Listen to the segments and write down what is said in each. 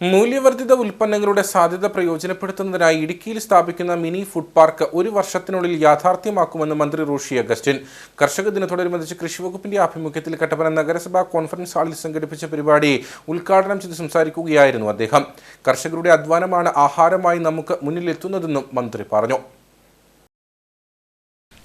മൂല്യവർദ്ധിത ഉൽപ്പന്നങ്ങളുടെ സാധ്യത പ്രയോജനപ്പെടുത്തുന്നതിനായി ഇടുക്കിയിൽ സ്ഥാപിക്കുന്ന മിനി ഫുഡ് പാർക്ക് ഒരു വർഷത്തിനുള്ളിൽ യാഥാർത്ഥ്യമാക്കുമെന്ന് മന്ത്രി റോഷി അഗസ്റ്റിൻ. കർഷക ദിനത്തോടനുബന്ധിച്ച് കൃഷിവകുപ്പിന്റെ ആഭിമുഖ്യത്തിൽ കട്ടപ്പന നഗരസഭാ കോൺഫറൻസ് ഹാളിൽ സംഘടിപ്പിച്ച പരിപാടി ഉദ്ഘാടനം ചെയ്ത് സംസാരിക്കുകയായിരുന്നു അദ്ദേഹം. കർഷകരുടെ അധ്വാനമാണ് ആഹാരമായി നമുക്ക് മുന്നിലെത്തുന്നതെന്നും മന്ത്രി പറഞ്ഞു.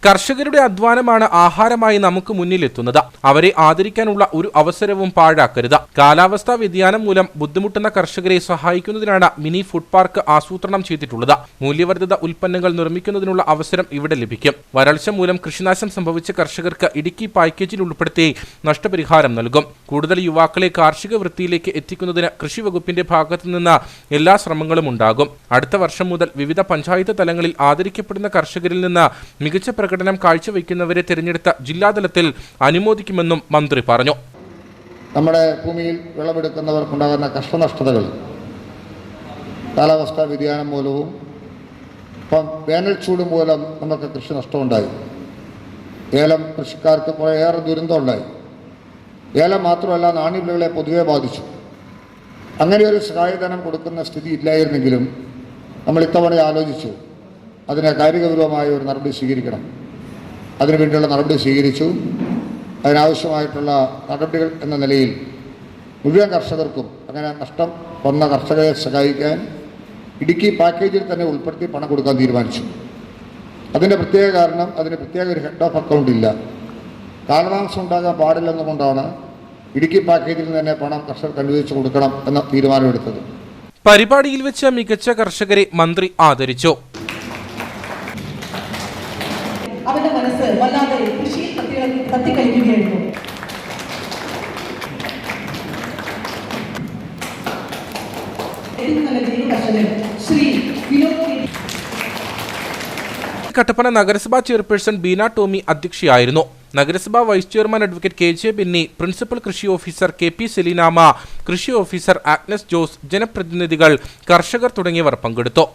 കർഷകരുടെ അധ്വാനമാണ് ആഹാരമായി നമുക്ക് മുന്നിലെത്തുന്നത്. അവരെ ആദരിക്കാനുള്ള ഒരു അവസരവും പാഴാക്കരുത്. കാലാവസ്ഥാ വ്യതിയാനം മൂലം ബുദ്ധിമുട്ടുന്ന കർഷകരെ സഹായിക്കുന്നതിനാണ് മിനി ഫുഡ് പാർക്ക് ആസൂത്രണം ചെയ്തിട്ടുള്ളത്. മൂല്യവർദ്ധിത ഉൽപ്പന്നങ്ങൾ നിർമ്മിക്കുന്നതിനുള്ള അവസരം ഇവിടെ ലഭിക്കും. വരൾച്ച മൂലം കൃഷിനാശം സംഭവിച്ച കർഷകർക്ക് ഇടുക്കി പാക്കേജിൽ ഉൾപ്പെടുത്തി നഷ്ടപരിഹാരം നൽകും. കൂടുതൽ യുവാക്കളെ കാർഷിക വൃത്തിയിലേക്ക് എത്തിക്കുന്നതിന് കൃഷി വകുപ്പിന്റെ ഭാഗത്തു നിന്ന് എല്ലാ ശ്രമങ്ങളും ഉണ്ടാകും. അടുത്ത വർഷം മുതൽ വിവിധ പഞ്ചായത്ത് തലങ്ങളിൽ ആദരിക്കപ്പെടുന്ന കർഷകരിൽ നിന്ന് മികച്ച പ്രകടനം കാഴ്ചവെക്കുന്നവരെ തിരഞ്ഞെടുത്ത ജില്ലാതലത്തിൽ അനുമോദിക്കുമെന്നും മന്ത്രി പറഞ്ഞു. നമ്മുടെ ഭൂമിയിൽ വിളവെടുക്കുന്നവർക്കുണ്ടാകുന്ന കഷ്ടനഷ്ടതകൾ കാലാവസ്ഥാ വ്യതിയാനം മൂലവും ഇപ്പം വേനൽ ചൂട് മൂലം നമുക്ക് കൃഷി നഷ്ടമുണ്ടായി. ഏലം കൃഷിക്കാർക്ക് കുറേയേറെ ദുരന്തമുണ്ടായി. ഏലം മാത്രമല്ല നാണ്യവിളകളെ പൊതുവെ ബാധിച്ചു. അങ്ങനെ ഒരു സഹായധനം കൊടുക്കുന്ന സ്ഥിതി ഇല്ലായിരുന്നെങ്കിലും നമ്മൾ ഇത്തവണ ആലോചിച്ചു അതിന് കാര്യഗൗരവമായ ഒരു നടപടി സ്വീകരിക്കണം. അതിനുവേണ്ടിയുള്ള നടപടി സ്വീകരിച്ചു. അതിനാവശ്യമായിട്ടുള്ള നടപടികൾ എന്ന നിലയിൽ മുഴുവൻ കർഷകർക്കും അങ്ങനെ നഷ്ടം വന്ന കർഷകരെ സഹായിക്കാൻ ഇടുക്കി പാക്കേജിൽ തന്നെ ഉൾപ്പെടുത്തി പണം കൊടുക്കാൻ തീരുമാനിച്ചു. അതിന്റെ പ്രത്യേക കാരണം അതിന് പ്രത്യേക ഒരു ഹെഡ് ഓഫ് അക്കൗണ്ട് ഇല്ല. കാലതാമസം ഉണ്ടാകാൻ പാടില്ലെന്നുകൊണ്ടാണ് ഇടുക്കി പാക്കേജിൽ തന്നെ പണം കർഷകർക്ക് അനുവദിച്ചു കൊടുക്കണം എന്ന തീരുമാനമെടുത്തത്. പരിപാടിയിൽ വെച്ച മികച്ച കർഷകരെ മന്ത്രി ആദരിച്ചു. മനസ്സ് വല്ലാതെ കൃഷിയിൽ കത്തി കത്തിക്കളിക്കുകയായിരുന്നു ഏറ്റവും നല്ല ജൈവ ശ്രീ വിനോദ് കെ. കട്ടപ്പന നഗരസഭാ ചെയർപേഴ്സൺ ബീന ടോമി അധ്യക്ഷയായിരുന്നു നഗരസഭാ vice chairman advocate K J Binny principal കൃഷി ഓഫീസർ കെ പി സെലീനാമ കൃഷി ഓഫീസർ ആഗ്നസ് ജോസ് ജനപ്രതിനിധികൾ കർഷകർ തുടങ്ങിയവർ പങ്കെടുത്തു